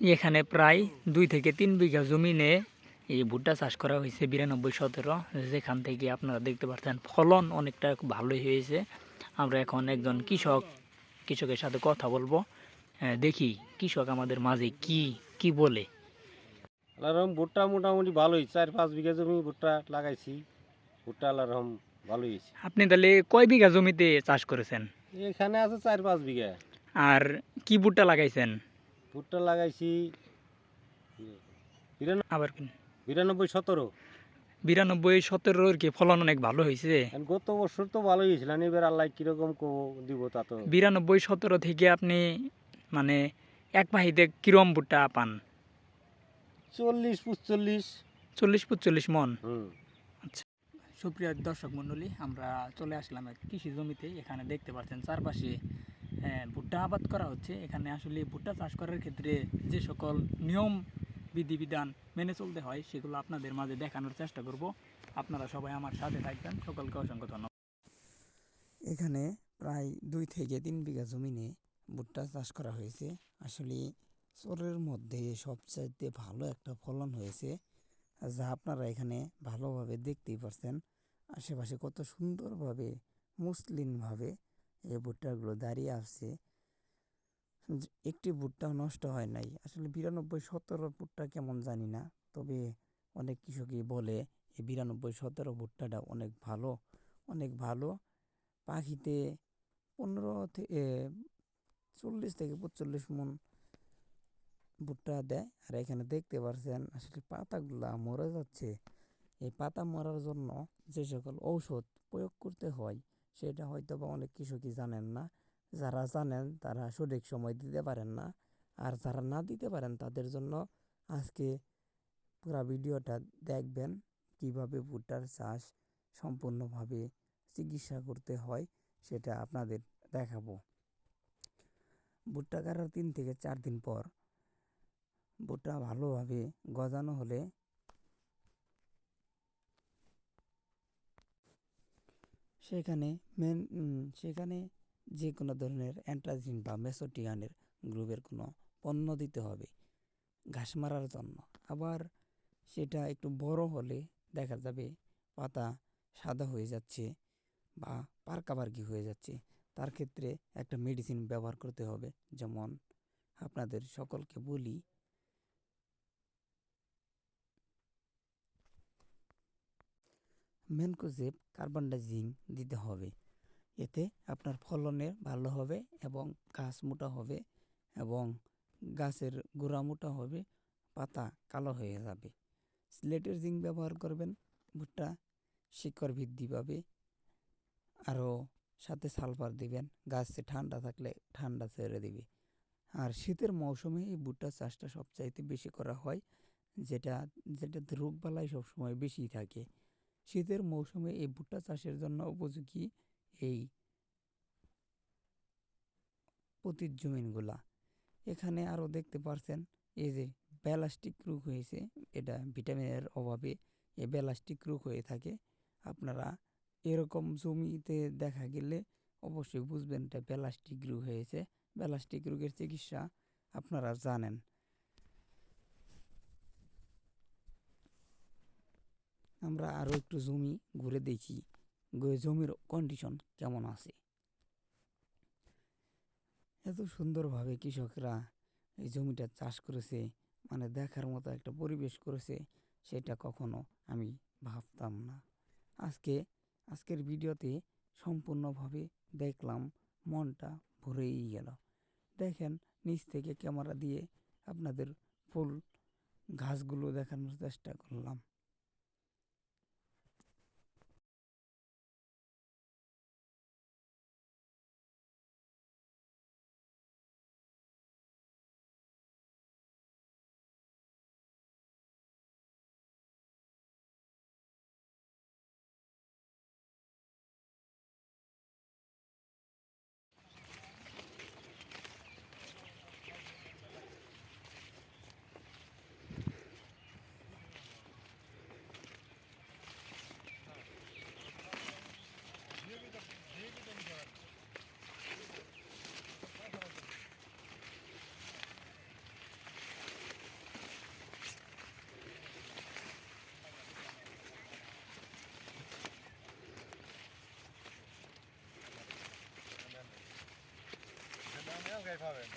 এখানে প্রায় দুই থেকে তিন বিঘা জমিনে এই ভুট্টা চাষ করা হয়েছে বিরানব্বই সতেরো। যেখান থেকে আপনারা দেখতে পাচ্ছেন ফলন অনেকটা ভালোই হয়েছে। আমরা এখন একজন কৃষক কৃষকের সাথে কথা বলব। দেখি কৃষক আমাদের মাঝে কি কি বলে। আল্লাহরহম ভুট্টা মোটামুটি ভালোই। চার পাঁচ বিঘা জমি ভুট্টা লাগাইছি। ভুট্টা আল্লাহরহম ভালোই হয়েছে। আপনি তাহলে কয় বিঘা জমিতে চাষ করেছেন? এখানে আছে চার পাঁচ বিঘা। আর কি ভুট্টা লাগাইছেন? ভুট্টা লাগাইছি। আবার? বিরানব্বই সতেরো। বিরানব্বই সতেরোর কি ফলন অনেক ভালো হয়েছে? গত বছর তো ভালো হয়েছিল এবার আল্লাহ কীরকম দিব তা তো বিরানব্বই সতেরো থেকে আপনি মানে এক মাহিতে কিরম ভুট্টা পান? চল্লিশ পঁচল্লিশ। চল্লিশ পঁচল্লিশ মন? হুম। সুপ্রিয় দর্শক মণ্ডলী আমরা চলে আসলাম কৃষি জমিতে। এখানে দেখতে পাচ্ছেন চারপাশে ভুট্টা আবাদ করা হচ্ছে। এখানে আসলে ভুট্টা চাষ করার ক্ষেত্রে যে সকল নিয়ম, বিধিবিধান মেনে চলতে হয়, সেগুলো আপনাদের মাঝে দেখানোর চেষ্টা করব। আপনারা সবাই আমার সাথে থাকবেন। সকলকে অসংখ্য ধন্যবাদ। এখানে প্রায় দুই থেকে তিন বিঘা জমিনে ভুট্টা চাষ করা হয়েছে। আসলে চরের মধ্যে সবচাইতে ভালো একটা ফলন হয়েছে, যা আপনারা এখানে ভালোভাবে দেখতেই পারছেন। আশেপাশে কত সুন্দরভাবে, মসৃণভাবে এই ভুট্টাগুলো দাঁড়িয়ে আছে। একটি ভুট্টাও নষ্ট হয় নাই। আসলে বিরানব্বই সতেরো ভুট্টা কেমন জানি না। তবে অনেক কৃষকই বলে, এই বিরানব্বই সতেরো ভুট্টাটা অনেক ভালো অনেক ভালো। পাখিতে পনেরো থেকে চল্লিশ থেকে পঁচল্লিশ মন ভুট্টা দেয়। আর এখানে দেখতে পাচ্ছেন আসলে পাতাগুলা মরে যাচ্ছে। এই পাতা মরার জন্য যে সকল ঔষধ প্রয়োগ করতে হয় সেটা হয়তো বা অনেক কৃষকই জানেন না। যারা জানেন তারা সঠিক সময় দিতে পারেন না। আর যারা না দিতে পারেন তাদের জন্য আজকে পুরো ভিডিওটা দেখবেন কীভাবে ভুট্টার চাষ সম্পূর্ণভাবে চিকিৎসা করতে হয় সেটা আপনাদের দেখাবো। ভুট্টা কাটার তিন থেকে চার দিন পর ভুট্টা ভালোভাবে গজানো হলে সেখানে মেন সেখানে যে কোনো ধরনের অ্যান্ট্রাজিন বা মেসোটিয়ানের গ্রুপের কোনো পণ্য দিতে হবে। ঘাস মারার জন্য। আবার সেটা একটু বড় হলে দেখা যাবে পাতা সাদা হয়ে যাচ্ছে বা পারকাবার্গি হয়ে যাচ্ছে। তার ক্ষেত্রে একটা মেডিসিন ব্যবহার করতে হবে। যেমন আপনাদের সকলকে বলি ম্যানকোজেব কার্বনডাইজিং দিতে হবে। এতে আপনার ফলনের ভালো হবে এবং গাছ মোটা হবে এবং গাছের গোড়া মোটা হবে, পাতা কালো হয়ে যাবে। স্লেটের জিঙ্ক ব্যবহার করবেন, ভুট্টা শিকড় বৃদ্ধি পাবে, আরও সাথে সালফার দিবেন। গাছে ঠান্ডা থাকলে ঠান্ডা ছেড়ে দিবে। আর শীতের মৌসুমে এই ভুট্টা চাষটা সবচাইতে বেশি করা হয়, যেটা, যেটাতে রোগবালাই সবসময় বেশি থাকে। শীতের মৌসুমে এই ভুট্টা চাষের জন্য উপযোগী এই পতিত জমিনগুলা। এখানে আরও দেখতে পারছেন, এই যে ব্যালাস্টিক রোগ হয়েছে, এটা ভিটামিনের অভাবে এই ব্যালাস্টিক রোগ হয়ে থাকে। আপনারা এরকম জমিতে দেখা গেলে অবশ্যই বুঝবেন এটা ব্যালাস্টিক রোগ হয়েছে। ব্যালাস্টিক রোগের চিকিৎসা আপনারা জানেন। আমরা আরও একটু জমি ঘুরে দেখি। জমির কন্ডিশন কেমন আছে? এত সুন্দরভাবে কৃষকরা এই জমিটা চাষ করেছে মানে দেখার মতো একটা পরিবেশ করেছে, সেটা কখনো আমি ভাবতাম না। আজকে, আজকের ভিডিওতে সম্পূর্ণভাবে দেখলাম, মনটা ভরেই গেল। দেখেন, নিচ থেকে ক্যামেরা দিয়ে আপনাদের ফুল ঘাসগুলো দেখানোর চেষ্টা করলাম। পাবেন